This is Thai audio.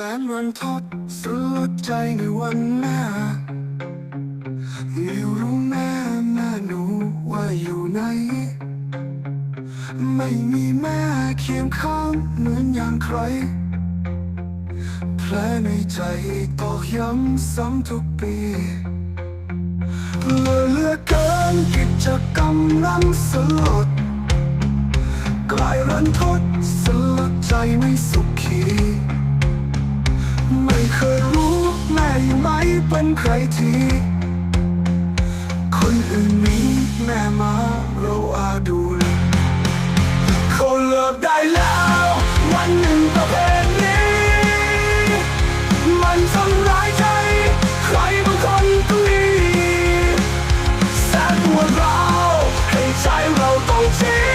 นรันทดสลดใจในวันหน้าไม่รู้แม่แม่หนูว่าอยู่ไหน ไม่มีแม่เคียงข้างเหมือนอย่างใครแผลในใจตอกย้ำซ้ำทุกปีเหลือเหลือเกินกิจกรรมนั้นสลดกลายรันทดสลดใจไม่สุขี เป็นใครทีคนอื่นนี้แม่มาเราอาดูลเขาเลิกได้แล้ว วันหนึ่งประเพณีมันทำร้ายใจ ใครบางคนก็มีแสนปวดราให้ใจเราต้องเจ็บ